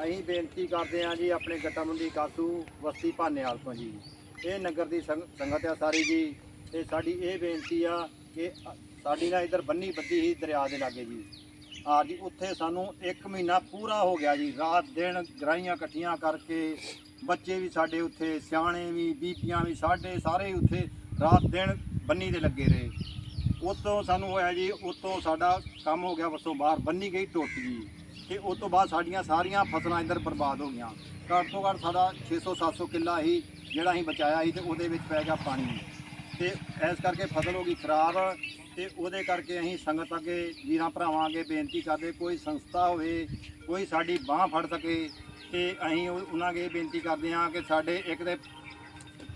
ਅਸੀਂ ਬੇਨਤੀ ਕਰਦੇ ਹਾਂ ਜੀ ਆਪਣੇ ਗੱਟਾ ਮੰਡੀ ਕਾਸੂ ਬਸਤੀ ਭਾਨੇਵਾਲ ਤੋਂ ਜੀ। ਇਹ ਨਗਰ ਦੀ ਸੰਗ- ਸੰਗਤ ਆ ਸਾਰੀ ਜੀ। ਤੇ ਸਾਡੀ ਇਹ ਬੇਨਤੀ ਆ ਕਿ ਸਾਡੀ ਨਾ ਇਧਰ ਬੰਨੀ ਬੱਦੀ ਹੀ ਦਰਿਆ ਦੇ ਲਾਗੇ ਜੀ। ਆ ਜੀ, ਉੱਥੇ ਸਾਨੂੰ 1 ਮਹੀਨਾ ਪੂਰਾ ਹੋ ਗਿਆ ਜੀ। ਰਾਤ, ਦਿਨ ਗਰਾਈਆਂ ਇਕੱਠੀਆਂ ਕਰਕੇ ਬੱਚੇ ਵੀ ਸਾਡੇ ਉੱਥੇ, ਸਿਆਣੇ ਵੀ ਬੀਪੀਆਂ ਵੀ ਸਾਡੇ ਸਾਰੇ ਉੱਥੇ ਰਾਤ, ਦਿਨ ਬੰਨੀ ਦੇ ਲੱਗੇ ਰਹੇ। ਉਤੋਂ ਸਾਨੂੰ ਹੋਇਆ ਜੀ, ਉਤੋਂ ਸਾਡਾ ਕੰਮ ਹੋ ਗਿਆ, ਵਸੋਂ ਬਾਹਰ। ਬੰਨੀ ਗਈ ਟੁੱਟ ਗਈ। ਤੇ ਉਸ ਤੋਂ ਬਾਅਦ ਸਾਡੀਆਂ ਸਾਰੀਆਂ ਫਸਲਾਂ ਇੱਧਰ ਬਰਬਾਦ ਹੋ ਗਈਆਂ। ਘੱਟ ਤੋਂ ਘੱਟ ਸਾਡਾ 600 700 ਕਿੱਲਾ ਹੀ ਜਿਹੜਾ ਅਸੀਂ ਬਚਾਇਆ ਸੀ ਤੇ ਉਹਦੇ ਵਿੱਚ ਪੈ ਗਿਆ ਪਾਣੀ। ਤੇ ਇਸ ਕਰਕੇ ਫਸਲ ਹੋ ਗਈ ਖਰਾਬ ਤੇ ਉਹਦੇ ਕਰਕੇ ਅਸੀਂ ਸੰਗਤ ਅੱਗੇ ਵੀਰਾਂ ਭਰਾਵਾਂ ਅੱਗੇ ਬੇਨਤੀ ਕਰਦੇ, ਕੋਈ ਸੰਸਥਾ ਹੋਵੇ, ਕੋਈ ਸਾਡੀ ਬਾਹ ਫੜ ਸਕੇ ਤੇ ਅਸੀਂ ਉਹ- ਉਹਨਾਂ ਅੱਗੇ ਬੇਨਤੀ ਕਰਦੇ ਹਾਂ ਕਿ ਸਾਡੇ ਇੱਕ ਦੇ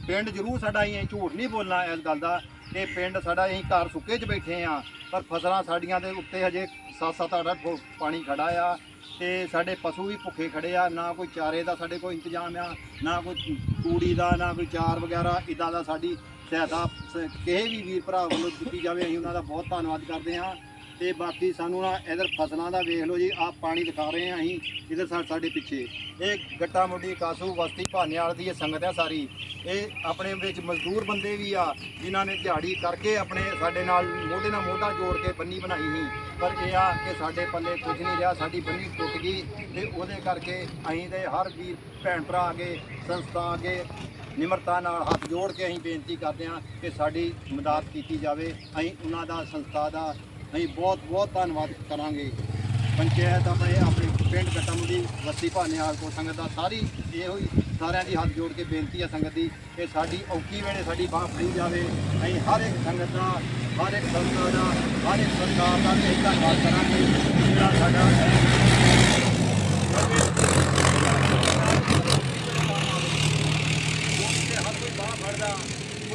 ਪਿੰਡ ਜ਼ਰੂਰ ਸਾਡਾ ਅਸੀਂ ਝੂਠ ਨਹੀਂ ਬੋਲਣਾ ਇਸ ਗੱਲ ਦਾ। ਕਿ ਪਿੰਡ ਸਾਡਾ ਅਸੀਂ ਘਰ ਸੁੱਕੇ 'ਚ ਬੈਠੇ ਆ, ਪਰ ਫਸਲਾਂ ਸਾਡੀਆਂ ਦੇ ਉੱਤੇ ਹਜੇ 7-7 ਅੱਠ ਫੁੱਟ ਪਾਣੀ ਖੜਾ ਆ ਤੇ ਸਾਡੇ ਪਸ਼ੂ ਵੀ ਭੁੱਖੇ ਖੜੇ ਆ, ਨਾ ਕੋਈ ਚਾਰੇ ਦਾ ਸਾਡੇ ਕੋਲ ਇੰਤਜ਼ਾਮ ਆ, ਨਾ ਕੋਈ ਤੂੜੀ ਦਾ, ਨਾ ਕੋਈ ਚਾਰ ਵਗੈਰਾ ਇਦਾਂ ਦਾ ਸਾਡੀ ਸਹਾਇਤਾ ਸ- ਕਿਸੇ ਵੀ ਵੀਰ ਭਰਾ ਵੱਲੋਂ ਦਿੱਤੀ ਜਾਵੇ, ਅਸੀਂ ਉਹਨਾਂ ਦਾ ਬਹੁਤ ਧੰਨਵਾਦ ਕਰਦੇ ਹਾਂ। ਤੇ ਬਾਕੀ ਸਾਨੂੰ ਨਾ ਇਧਰ ਫਸਲਾਂ ਦਾ ਵੇਖ ਲਓ ਜੀ, ਆਹ ਪਾਣੀ ਦਿਖਾ ਰਹੇ ਆ ਅਸੀਂ, ਇਧਰ ਸਾਡੇ ਪਿੱਛੇ। ਇਹ ਗੱਟਾ ਮੁੰਡੀ ਕਾਸੂ ਬਸਤੀ ਭਾਨੇਵਾਲ ਦੀ ਇਹ ਸੰਗਤ ਆ ਸਾਰੀ। ਇਹ ਆਪਣੇ ਵਿੱਚ ਮਜ਼ਦੂਰ ਬੰਦੇ ਵੀ ਆ, ਜਿਨ੍ਹਾਂ ਨੇ ਦਿਹਾੜੀ ਕਰਕੇ ਆਪਣੇ ਸਾਡੇ ਨਾਲ ਮੋਢੇ ਨਾਲ ਮੋਢਾ ਜੋੜ ਕੇ ਬੰਨੀ ਬਣਾਈ ਸੀ। ਪਰ ਇਹ ਆ ਕਿ ਸਾਡੇ ਪੱਲੇ ਕੁਝ ਨਹੀਂ ਰਿਹਾ, ਸਾਡੀ ਬੰਨੀ ਟੁੱਟ ਗਈ ਤੇ ਉਹਦੇ ਕਰਕੇ ਅਸੀਂ ਤੇ ਹਰ ਵੀਰ ਭੈਣ ਭਰਾ ਅੱਗੇ, ਸੰਸਥਾ ਅੱਗੇ ਨਿਮਰਤਾ ਨਾਲ ਹੱਥ ਜੋੜ ਕੇ ਅਸੀਂ ਬੇਨਤੀ ਕਰਦੇ ਹਾਂ ਕਿ ਸਾਡੀ ਮਦਦ ਕੀਤੀ ਜਾਵੇ। ਅਸੀਂ ਉਹਨਾਂ ਦਾ, ਸੰਸਥਾ ਦਾ ਅਸੀਂ ਬਹੁਤ ਬਹੁਤ ਧੰਨਵਾਦ ਕਰਾਂਗੇ। ਪੰਚਾਇਤ ਆਪਣੇ ਆਪਣੇ ਪਿੰਡ ਕਟਮਦੀ ਵਸੀ ਭਾਨੇਵਾਲ ਕੋ ਸੰਗਤ ਦਾ ਸਾਰੀ ਇਹੋ ਹੀ ਸਾਰਿਆਂ ਦੀ ਹੱਥ ਜੋੜ ਕੇ ਬੇਨਤੀ ਹੈ ਸੰਗਤ ਦੀ ਕਿ ਸਾਡੀ ਔਖੀ ਵੇਲੇ ਸਾਡੀ ਬਾਹ ਫੜੀ ਜਾਵੇ। ਅਸੀਂ ਹਰ ਇੱਕ ਸੰਗਤ ਦਾ, ਹਰ ਇੱਕ ਸੰਸਥਾ ਦਾ, ਹਰ ਇੱਕ ਸਰਕਾਰ ਦਾ ਵੀ ਧੰਨਵਾਦ ਕਰਾਂਗੇ। ਜਿਹੜਾ ਸਾਡਾ ਹਰ ਕੋਈ ਬਾਹ ਫੜਦਾ।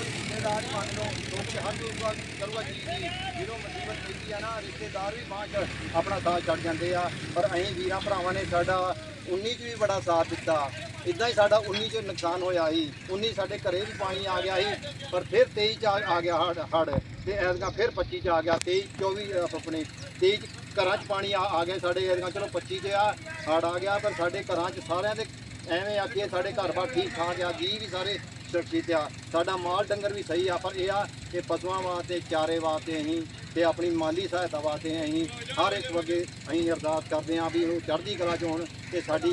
ਕੋਈ ਰਿਸ਼ਤੇਦਾਰ ਹੀ ਮੰਨ ਲਓ, ਲੋਕ ਹਰ ਕੋਈ ਕਰੂਗਾ ਜੀ। ਜੀ ਜਦੋਂ ਮੁਸੀਬਤ ਪੈਂਦੀ ਆ ਨਾ, ਰਿਸ਼ਤੇਦਾਰ ਵੀ ਬਾਹ ਚ ਆਪਣਾ ਸਾਥ ਛੱਡ ਜਾਂਦੇ ਆ। ਪਰ ਅਸੀਂ ਵੀਰਾਂ ਭਰਾਵਾਂ ਨੇ ਸਾਡਾ 19 ਚ ਵੀ ਬੜਾ ਸਾਥ ਦਿੱਤਾ। ਇਦਾਂ ਹੀ ਸਾਡਾ 19 ਚ ਨੁਕਸਾਨ ਹੋਇਆ ਸੀ। 19 ਸਾਡੇ ਘਰੇ ਵੀ ਪਾਣੀ ਆ ਗਿਆ ਸੀ, ਪਰ ਫਿਰ 23 ਚ ਆ- ਗਿਆ ਹੜ ਹੜ। ਤੇ ਐਤਕਾਂ ਫਿਰ 25 ਚ ਆ ਗਿਆ 23 24 ਆਪਣੇ। 23 ਚ ਘਰਾਂ ਚ ਪਾਣੀ ਆ ਗਿਆ ਸਾਡੇ ਐਤਕਾਂ। ਚਲੋ 25 ਚ ਆ, ਹੜ ਆ ਗਿਆ, ਪਰ ਸਾਡੇ ਘਰਾਂ ਚ ਸਾਰਿਆਂ ਦੇ ਐਵੇਂ ਆਖੀਏ ਸਾਡੇ ਘਰ-ਬਾਰ ਠੀਕ ਠਾਕ ਆ, ਜੀ ਵੀ ਸਾਰੇ ਸੁਰੱਖਿਅਤ ਆ, ਸਾਡਾ ਮਾਲ ਡੰਗਰ ਵੀ ਸਹੀ ਆ, ਪਰ ਇਹ ਆ ਕਿ ਪਸ਼ੂਆਂ ਵਾਸਤੇ, ਚਾਰੇ ਵਾਸਤੇ ਅਸੀਂ ਤੇ ਆਪਣੀ ਮਾਲੀ ਸਹਾਇਤਾ ਵਾਸਤੇ ਅਸੀਂ ਹਰ ਇੱਕ ਵਗੇ ਅਸੀਂ ਅਰਦਾਸ ਕਰਦੇ ਹਾਂ ਵੀ ਇਹਨੂੰ ਚੜ੍ਹਦੀ ਕਲਾ ਚ ਹੋਣ ਤੇ ਸਾਡੀ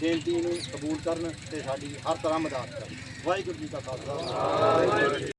ਬੇਨਤੀ ਨੂੰ ਕਬੂਲ ਕਰਨ ਤੇ ਸਾਡੀ ਹਰ ਤਰ੍ਹਾਂ ਮਦਦ ਕਰਨ। ਵਾਹਿਗੁਰੂ ਜੀ ਕਾ ਖਾਲਸਾ।